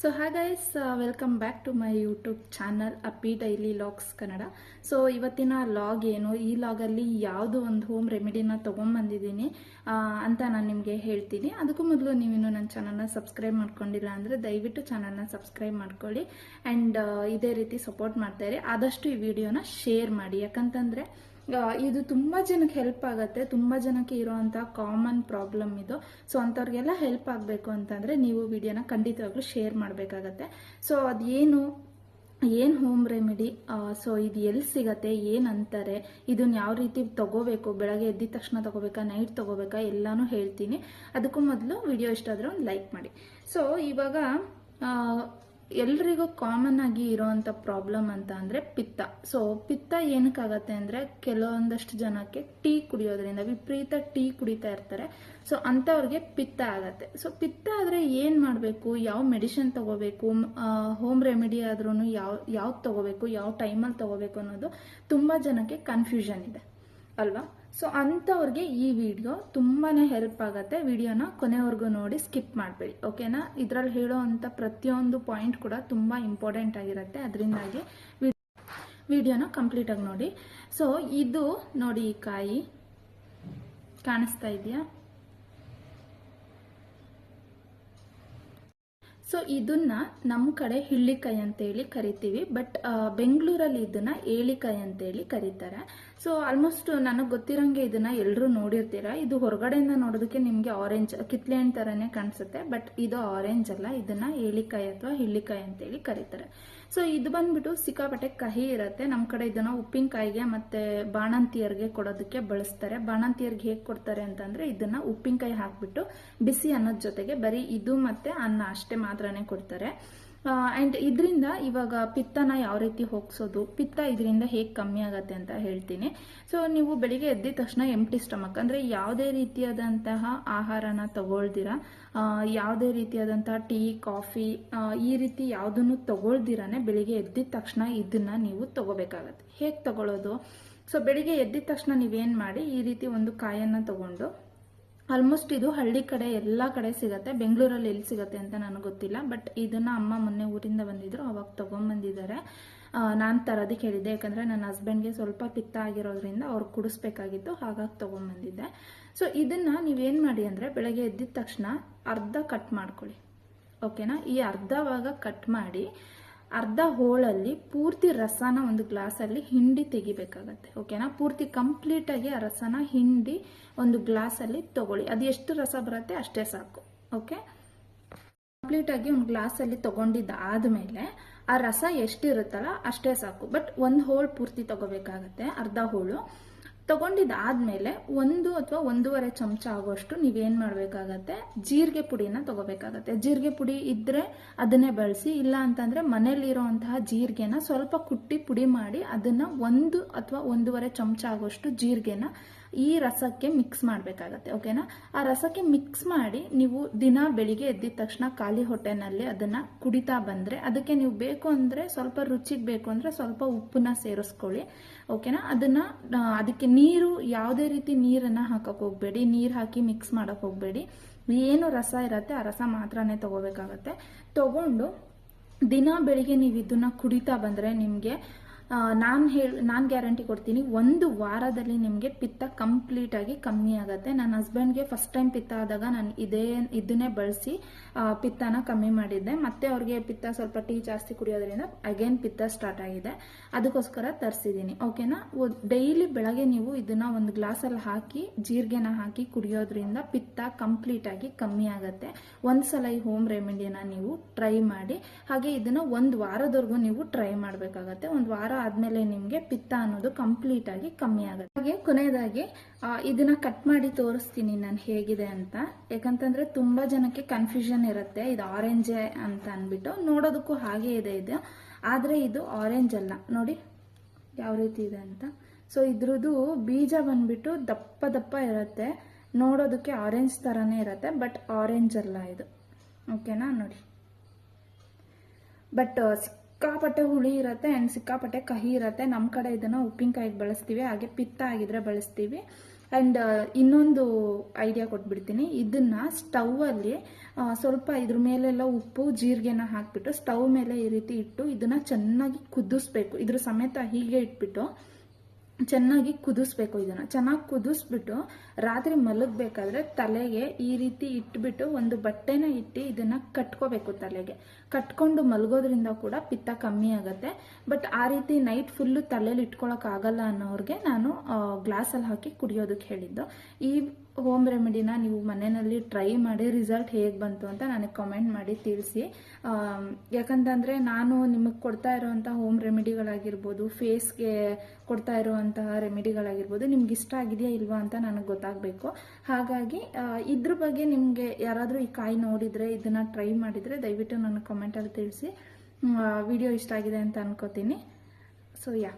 So hi guys welcome back to my YouTube channel Appi daily vlogs Kannada so ಇವತ್ತಿನ log ಏನು? ಈ ಲಾಗಲ್ಲಿ ಯಾವುದು ಒಂದು ಹೋಮ್ ರೆಮಿಡಿನ ತೊಗೊಂಬಂದಿದ್ದೀನಿ ಅಂತ ನಾನು ನಿಮಗೆ ಹೇಳ್ತೀನಿ. ಅದಕ್ಕೂ ಮೊದಲು ನೀವಿನ್ನು ನನ್ನ ಚಾನಲ್ನ ಸಬ್ಸ್ಕ್ರೈಬ್ ಮಾಡ್ಕೊಂಡಿಲ್ಲ ಅಂದರೆ ದಯವಿಟ್ಟು ಚಾನಲ್ನ ಸಬ್ಸ್ಕ್ರೈಬ್ ಮಾಡ್ಕೊಳ್ಳಿ. ಆ್ಯಂಡ್ ಇದೇ ರೀತಿ ಸಪೋರ್ಟ್ ಮಾಡ್ತಾಯಿರಿ ಆದಷ್ಟು ಈ ವಿಡಿಯೋನ ಶೇರ್ ಮಾಡಿ. ಯಾಕಂತಂದರೆ ಇದು ತುಂಬ ಜನಕ್ಕೆ ಹೆಲ್ಪ್ ಆಗುತ್ತೆ, ತುಂಬ ಜನಕ್ಕೆ ಇರೋವಂಥ ಕಾಮನ್ ಪ್ರಾಬ್ಲಮ್ ಇದು. ಸೊ ಅಂಥವ್ರಿಗೆಲ್ಲ ಹೆಲ್ಪ್ ಆಗಬೇಕು ಅಂತಂದರೆ ನೀವು ವಿಡಿಯೋನ ಖಂಡಿತವಾಗ್ಲೂ ಶೇರ್ ಮಾಡಬೇಕಾಗತ್ತೆ. ಸೊ ಅದೇನು, ಏನು ಹೋಮ್ ರೆಮಿಡಿ ಸೊ ಇದು ಎಲ್ಲಿ ಸಿಗತ್ತೆ ಏನು ಅಂತಾರೆ ಇದನ್ನ ಯಾವ ರೀತಿ ತಗೋಬೇಕು, ಬೆಳಗ್ಗೆ ಎದ್ದಿದ ತಕ್ಷಣ ತಗೋಬೇಕಾ ನೈಟ್ ತಗೋಬೇಕಾ, ಎಲ್ಲಾನು ಹೇಳ್ತೀನಿ. ಅದಕ್ಕೂ ಮೊದಲು ವಿಡಿಯೋ ಇಷ್ಟ ಆದರೆ ಒಂದು ಲೈಕ್ ಮಾಡಿ. ಸೊ ಇವಾಗ ಎಲ್ರಿಗೂ ಕಾಮನ್ ಆಗಿ ಇರೋವಂಥ ಪ್ರಾಬ್ಲಮ್ ಅಂತ ಅಂದರೆ ಪಿತ್ತ. ಸೊ ಪಿತ್ತ ಏನಕ್ಕಾಗತ್ತೆ ಅಂದರೆ ಕೆಲವೊಂದಷ್ಟು ಜನಕ್ಕೆ ಟೀ ಕುಡಿಯೋದ್ರಿಂದ, ವಿಪರೀತ ಟೀ ಕುಡಿತಾ ಇರ್ತಾರೆ. ಸೊ ಅಂಥವ್ರಿಗೆ ಪಿತ್ತ ಆಗತ್ತೆ. ಸೊ ಪಿತ್ತ ಆದರೆ ಏನು ಮಾಡಬೇಕು? ಯಾವ ಮೆಡಿಸಿನ್ ತಗೋಬೇಕು? ಹೋಮ್ ರೆಮಿಡಿ ಆದ್ರೂ ಯಾವ, ಯಾವ್ದು ತಗೋಬೇಕು? ಯಾವ ಟೈಮಲ್ಲಿ ತಗೋಬೇಕು ಅನ್ನೋದು ತುಂಬ ಜನಕ್ಕೆ ಕನ್ಫ್ಯೂಷನ್ ಇದೆ. ಅಲ್ವಾ? ಸೊ ಅಂಥವ್ರಿಗೆ ಈ ವಿಡಿಯೋ ತುಂಬಾ ಹೆಲ್ಪ್ ಆಗುತ್ತೆ. ವಿಡಿಯೋನ ಕೊನೆವರೆಗೂ ನೋಡಿ ಸ್ಕಿಪ್ ಮಾಡಬೇಡಿ ಓಕೆನಾ ಇದರಲ್ಲಿ ಹೇಳೋ ಅಂಥ ಪ್ರತಿಯೊಂದು ಪಾಯಿಂಟ್ ಕೂಡ ತುಂಬ ಇಂಪಾರ್ಟೆಂಟ್ ಆಗಿರುತ್ತೆ. ಅದರಿಂದಾಗಿ ವಿಡಿಯೋನ ಕಂಪ್ಲೀಟಾಗಿ ನೋಡಿ. ಸೊ ಇದು ನೋಡಿ ಈ ಕಾಯಿ. ಕಾಣಿಸ್ತಾ ಇದೆಯಾ? ಸೊ ಇದನ್ನ ನಮ್ಮ ಕಡೆ ಹಿಳ್ಳಿಕಾಯಿ ಅಂತೇಳಿ ಕರಿತೀವಿ ಬಟ್ ಬೆಂಗಳೂರಲ್ಲಿ ಇದನ್ನ ಏಳಿಕಾಯಿ ಅಂತೇಳಿ ಕರೀತಾರೆ. ಸೊ ಆಲ್ಮೋಸ್ಟ್ ನನಗೆ ಗೊತ್ತಿರೋಂಗೆ ಇದನ್ನ ಎಲ್ಲರೂ ನೋಡಿರ್ತೀರಾ? ಇದು ಹೊರಗಡೆಯಿಂದ ನೋಡೋದಕ್ಕೆ ನಿಮಗೆ ಆರೆಂಜ್ ಕಿತ್ಲೆ ಹಣ್ಣು ಥರನೇ ಕಾಣಿಸುತ್ತೆ ಬಟ್ ಇದು ಆರೆಂಜ್ ಅಲ್ಲ. ಇದನ್ನ ಏಲಿಕಾಯಿ ಅಥವಾ ಹಿಳ್ಳಿಕಾಯಿ ಅಂತೇಳಿ ಕರೀತಾರೆ. ಸೊ ಇದು ಬಂದ್ಬಿಟ್ಟು ಸಿಕ್ಕಾಪಟ್ಟೆ ಕಹಿ ಇರುತ್ತೆ. ನಮ್ಮ ಕಡೆ ಇದನ್ನ ಉಪ್ಪಿನಕಾಯಿಗೆ ಮತ್ತೆ ಬಾಣಂತಿಯರಿಗೆ ಕೊಡೋದಕ್ಕೆ ಬಳಸ್ತಾರೆ. ಬಾಣಂತಿಯರಿಗೆ ಹೇಗೆ ಕೊಡ್ತಾರೆ ಅಂತಂದ್ರೆ ಇದನ್ನ ಉಪ್ಪಿನಕಾಯಿ ಹಾಕ್ಬಿಟ್ಟು ಬಿಸಿ ಅನ್ನೋದ್ ಜೊತೆಗೆ ಬರೀ ಇದು ಮತ್ತೆ ಅನ್ನ ಅಷ್ಟೇ ಮಾತ್ರನೇ ಕೊಡ್ತಾರೆ. ಅಂಡ್ ಇದರಿಂದ ಇವಾಗ ಪಿತ್ತನ ಯಾವ ರೀತಿ ಹೋಗ್ಸೋದು? ಪಿತ್ತ ಇದರಿಂದ ಹೇಗೆ ಕಮ್ಮಿ ಆಗತ್ತೆ ಅಂತ ಹೇಳ್ತೀನಿ. ಸೊ ನೀವು ಬೆಳಿಗ್ಗೆ ಎದ್ದಿದ ತಕ್ಷಣ ಎಂಟಿ ಸ್ಟಮಕ್ ಅಂದ್ರೆ ಯಾವುದೇ ರೀತಿಯಾದಂತಹ ಆಹಾರನ ತಗೊಳ್ದಿರ ಯಾವುದೇ ರೀತಿಯಾದಂತಹ ಟೀ, ಕಾಫಿ ಈ ರೀತಿ ಯಾವುದನ್ನು ತಗೊಳ್ದಿರಾನೆ ಬೆಳಿಗ್ಗೆ ಎದ್ದಿದ ತಕ್ಷಣ ಇದನ್ನು ನೀವು ತಗೋಬೇಕಾಗತ್ತೆ. ಹೇಗೆ ತಗೊಳ್ಳೋದು ಸೊ ಬೆಳಿಗ್ಗೆ ಎದ್ದಿದ ತಕ್ಷಣ ನೀವೇನು ಮಾಡಿ? ಈ ರೀತಿ ಒಂದು ಕಾಯನ್ನು ತಗೊಂಡು ಆಲ್ಮೋಸ್ಟ್ ಇದು ಹಳ್ಳಿ ಕಡೆ ಎಲ್ಲ ಕಡೆ ಸಿಗತ್ತೆ. ಬೆಂಗಳೂರಲ್ಲಿ ಎಲ್ಲಿ ಸಿಗತ್ತೆ ಅಂತ ನನಗೆ ಗೊತ್ತಿಲ್ಲ. ಬಟ್ ಇದನ್ನ ಅಮ್ಮ ಮೊನ್ನೆ ಊರಿಂದ ಬಂದಿದ್ರು, ಅವಾಗ ತಗೊಂಬಂದಿದ್ದಾರೆ. ನಾನು ತರೋದಕ್ಕೆ ಹೇಳಿದ್ದೆ ಯಾಕಂದರೆ ನನ್ನ ಹಸ್ಬೆಂಡ್ಗೆ ಸ್ವಲ್ಪ ಪಿತ್ತ ಆಗಿರೋದ್ರಿಂದ ಅವ್ರು ಕುಡಿಸ್ಬೇಕಾಗಿತ್ತು. ಹಾಗಾಗಿ ತೊಗೊಂಬಂದಿದ್ದೆ. ಸೊ ಇದನ್ನ ನೀವೇನು ಮಾಡಿ ಅಂದರೆ ಬೆಳಗ್ಗೆ ಎದ್ದಿದ ತಕ್ಷಣ ಅರ್ಧ ಕಟ್ ಮಾಡ್ಕೊಳ್ಳಿ. ಓಕೆನಾ ಈ ಅರ್ಧ ಭಾಗ ಕಟ್ ಮಾಡಿ ಅರ್ಧ ಹೋಳಲ್ಲಿ ಪೂರ್ತಿ ರಸನ ಒಂದು ಗ್ಲಾಸಲ್ಲಿ ಹಿಂಡಿ ತೆಗಿಬೇಕಾಗತ್ತೆ ಓಕೆನಾ ಪೂರ್ತಿ ಕಂಪ್ಲೀಟ್ ಆಗಿ ಆ ರಸನ ಹಿಂಡಿ ಒಂದು ಗ್ಲಾಸಲ್ಲಿ ತಗೊಳ್ಳಿ. ಅದು ಎಷ್ಟು ರಸ ಬರುತ್ತೆ ಅಷ್ಟೇ ಸಾಕು ಓಕೆ ಕಂಪ್ಲೀಟ್ ಆಗಿ ಒಂದು ಗ್ಲಾಸಲ್ಲಿ ತಗೊಂಡಿದ್ದ ಆದಮೇಲೆ ಆ ರಸ ಎಷ್ಟಿರುತ್ತಲ್ಲ ಅಷ್ಟೇ ಸಾಕು. ಬಟ್ ಒಂದು ಹೋಳು ಪೂರ್ತಿ ತಗೋಬೇಕಾಗತ್ತೆ, ಅರ್ಧ ಹೋಳು. ತಗೊಂಡಿದ್ದಾದ್ಮೇಲೆ ಒಂದು ಅಥವಾ ಒಂದೂವರೆ ಚಮಚ ಆಗೋಷ್ಟು ನೀವೇನ್ ಮಾಡಬೇಕಾಗತ್ತೆ? ಜೀರಿಗೆ ಪುಡಿನ ತಗೋಬೇಕಾಗತ್ತೆ. ಜೀರಿಗೆ ಪುಡಿ ಇದ್ರೆ ಅದನ್ನೇ ಬಳಸಿ, ಇಲ್ಲ ಅಂತಂದ್ರೆ ಮನೇಲಿರುವಂತಹ ಜೀರಿಗೆನ ಸ್ವಲ್ಪ ಕುಟ್ಟಿ ಪುಡಿ ಮಾಡಿ ಅದನ್ನ ಒಂದು ಅಥವಾ ಒಂದೂವರೆ ಚಮಚ ಆಗೋಷ್ಟು ಜೀರಿಗೆನ ಈ ರಸಕ್ಕೆ ಮಿಕ್ಸ್ ಮಾಡಬೇಕಾಗತ್ತೆ ಓಕೆನಾ ಆ ರಸಕ್ಕೆ ಮಿಕ್ಸ್ ಮಾಡಿ ನೀವು ದಿನ ಬೆಳಿಗ್ಗೆ ಎದ್ದಿದ ತಕ್ಷಣ ಖಾಲಿ ಹೊಟ್ಟೆನಲ್ಲಿ ಅದನ್ನ ಕುಡಿತಾ ಬಂದ್ರೆ ಅದಕ್ಕೆ ನೀವು ಬೇಕು ಅಂದ್ರೆ ಸ್ವಲ್ಪ ರುಚಿಗೆ ಬೇಕು ಅಂದ್ರೆ ಸ್ವಲ್ಪ ಉಪ್ಪನ್ನ ಸೇರಿಸ್ಕೊಳ್ಳಿ ಓಕೆನಾ ಅದನ್ನ ಅದಕ್ಕೆ ನೀರು, ಯಾವುದೇ ರೀತಿ ನೀರನ್ನ ಹಾಕಕ್ ಹೋಗಬೇಡಿ, ನೀರು ಹಾಕಿ ಮಿಕ್ಸ್ ಮಾಡಕ್ ಹೋಗಬೇಡಿ. ಏನು ರಸ ಇರತ್ತೆ ಆ ರಸ ಮಾತ್ರನೇ ತಗೋಬೇಕಾಗತ್ತೆ. ತಗೊಂಡು ದಿನ ಬೆಳಿಗ್ಗೆ ನೀವು ಇದನ್ನ ಕುಡಿತಾ ಬಂದ್ರೆ ನಿಮಗೆ ನಾನು ಹೇಳಿ, ನಾನು ಗ್ಯಾರಂಟಿ ಕೊಡ್ತೀನಿ, ಒಂದು ವಾರದಲ್ಲಿ ನಿಮಗೆ ಪಿತ್ತ ಕಂಪ್ಲೀಟ್ ಆಗಿ ಕಮ್ಮಿ ಆಗುತ್ತೆ. ನನ್ನ ಹಸ್ಬೆಂಡ್ಗೆ ಫಸ್ಟ್ ಟೈಮ್ ಪಿತ್ತ ಆದಾಗ ನಾನು ಇದೇ, ಇದನ್ನೇ ಬಳಸಿ ಪಿತ್ತನ ಕಮ್ಮಿ ಮಾಡಿದ್ದೆ. ಮತ್ತೆ ಅವ್ರಿಗೆ ಪಿತ್ತ ಸ್ವಲ್ಪ ಟೀ ಜಾಸ್ತಿ ಕುಡಿಯೋದ್ರಿಂದ ಅಗೇನ್ ಪಿತ್ತ ಸ್ಟಾರ್ಟ್ ಆಗಿದೆ. ಅದಕ್ಕೋಸ್ಕರ ತರಿಸಿದ್ದೀನಿ. ಓಕೆನಾ ಡೈಲಿ ಬೆಳಗ್ಗೆ ನೀವು ಇದನ್ನ ಒಂದು ಗ್ಲಾಸಲ್ಲಿ ಹಾಕಿ, ಜೀರಿಗೆನ ಹಾಕಿ ಕುಡಿಯೋದ್ರಿಂದ ಪಿತ್ತ ಕಂಪ್ಲೀಟ್ ಆಗಿ ಕಮ್ಮಿ ಆಗುತ್ತೆ. ಒಂದ್ಸಲ ಈ ಹೋಮ್ ರೆಮಿಡಿಯನ್ನ ನೀವು ಟ್ರೈ ಮಾಡಿ, ಹಾಗೆ ಇದನ್ನ ಒಂದು ವಾರದವರೆಗೂ ನೀವು ಟ್ರೈ ಮಾಡಬೇಕಾಗತ್ತೆ. ಒಂದು ವಾರ ಆದ್ಮೇಲೆ ನಿಮಗೆ ಪಿತ್ತ ಅನ್ನೋದು ಕಂಪ್ಲೀಟ್ ಆಗಿ ಕಮ್ಮಿ ಆಗುತ್ತೆ. ಹಾಗೆ ಕೊನೆಯದಾಗಿ ಇದನ್ನ ಕಟ್ ಮಾಡಿ ತೋರಿಸ್ತೀನಿ ನಾನು ಹೇಗಿದೆ ಅಂತ. ಯಾಕಂತಂದ್ರೆ ತುಂಬಾ ಜನಕ್ಕೆ ಕನ್ಫ್ಯೂಷನ್ ಇರುತ್ತೆ, ಇದು ಆರೆಂಜ್ ಅಂತ ಅಂದ್ಬಿಟ್ಟು. ನೋಡೋದಕ್ಕೂ ಹಾಗೆ ಇದೆ ಇದು. ಆದ್ರೆ ಇದು ಆರೆಂಜ್ ಅಲ್ಲ. ನೋಡಿ, ಯಾವ ರೀತಿ ಇದೆ ಅಂತ. ಸೊ ಇದ್ರದ್ದು ಬೀಜ ಬಂದ್ಬಿಟ್ಟು ದಪ್ಪ ದಪ್ಪ ಇರುತ್ತೆ. ನೋಡೋದಕ್ಕೆ ಆರೆಂಜ್ ಥರನೇ ಇರುತ್ತೆ ಬಟ್ ಆರೆಂಜ್ ಅಲ್ಲ ಇದು. ಓಕೆನಾ ನೋಡಿ. ಬಟ್ ಸಿಕ್ಕಾಪಟ್ಟೆ ಹುಳಿ ಇರುತ್ತೆ ಆ್ಯಂಡ್ ಸಿಕ್ಕಾಪಟ್ಟೆ ಕಹಿ ಇರುತ್ತೆ. ನಮ್ಮ ಕಡೆ ಇದನ್ನು ಉಪ್ಪಿನಕಾಯಿಗೆ ಬಳಸ್ತೀವಿ, ಹಾಗೆ ಪಿತ್ತ ಆಗಿದ್ರೆ ಬಳಸ್ತೀವಿ. ಆ್ಯಂಡ್ ಇನ್ನೊಂದು ಐಡಿಯಾ ಕೊಟ್ಬಿಡ್ತೀನಿ. ಇದನ್ನ ಸ್ಟವ್ವಲ್ಲಿ ಸ್ವಲ್ಪ ಇದ್ರ ಮೇಲೆಲ್ಲ ಉಪ್ಪು, ಜೀರಿಗೆನ ಹಾಕಿಬಿಟ್ಟು ಸ್ಟವ್ ಮೇಲೆ ಈ ರೀತಿ ಇಟ್ಟು ಇದನ್ನ ಚೆನ್ನಾಗಿ ಕುದಿಸ್ಬೇಕು. ಇದ್ರ ಸಮೇತ ಹೀಗೆ ಇಟ್ಬಿಟ್ಟು ಚೆನ್ನಾಗಿ ಕುದಿಸ್ಬೇಕು ಇದನ್ನ. ಚೆನ್ನಾಗಿ ಕುದಿಸ್ಬಿಟ್ಟು ರಾತ್ರಿ ಮಲಗಬೇಕಾದ್ರೆ ತಲೆಗೆ ಈ ರೀತಿ ಇಟ್ಬಿಟ್ಟು ಒಂದು ಬಟ್ಟೆನ ಇಟ್ಟು ಇದನ್ನ ಕಟ್ಕೋಬೇಕು ತಲೆಗೆ. ಕಟ್ಕೊಂಡು ಮಲಗೋದ್ರಿಂದ ಕೂಡ ಪಿತ್ತ ಕಮ್ಮಿ ಆಗುತ್ತೆ. ಬಟ್ ಆ ರೀತಿ ನೈಟ್ ಫುಲ್ಲು ತಲೆಯಲ್ಲಿ ಇಟ್ಕೊಳಕ್ ಆಗಲ್ಲ ಅನ್ನೋರ್ಗೆ ನಾನು ಗ್ಲಾಸಲ್ಲಿ ಹಾಕಿ ಕುಡಿಯೋದಕ್ಕೆ ಹೇಳಿದ್ದು. ಈ ಹೋಮ್ ರೆಮಿಡಿನ ನೀವು ಮನೆಯಲ್ಲಿ ಟ್ರೈ ಮಾಡಿ ರಿಸಲ್ಟ್ ಹೇಗೆ ಬಂತು ಅಂತ ನನಗೆ ಕಮೆಂಟ್ ಮಾಡಿ ತಿಳಿಸಿ. ಯಾಕಂತಂದರೆ ನಾನು ನಿಮಗೆ ಕೊಡ್ತಾ ಇರೋವಂಥ ಹೋಮ್ ರೆಮಿಡಿಗಳಾಗಿರ್ಬೋದು, ಫೇಸ್ಗೆ ಕೊಡ್ತಾ ಇರುವಂತಹ ರೆಮಿಡಿಗಳಾಗಿರ್ಬೋದು ನಿಮ್ಗೆ ಇಷ್ಟ ಆಗಿದೆಯಾ ಇಲ್ವಾ ಅಂತ ನನಗೆ ಗೊತ್ತಾಗಬೇಕು. ಹಾಗಾಗಿ ಇದ್ರ ಬಗ್ಗೆ ನಿಮಗೆ ಯಾರಾದರೂ ಈ ಕಾಯಿ ನೋಡಿದರೆ, ಇದನ್ನು ಟ್ರೈ ಮಾಡಿದರೆ ದಯವಿಟ್ಟು ನನಗೆ ಕಮೆಂಟಲ್ಲಿ ತಿಳಿಸಿ. ವಿಡಿಯೋ ಇಷ್ಟ ಆಗಿದೆ ಅಂತ ಅನ್ಕೋತೀನಿ. So yeah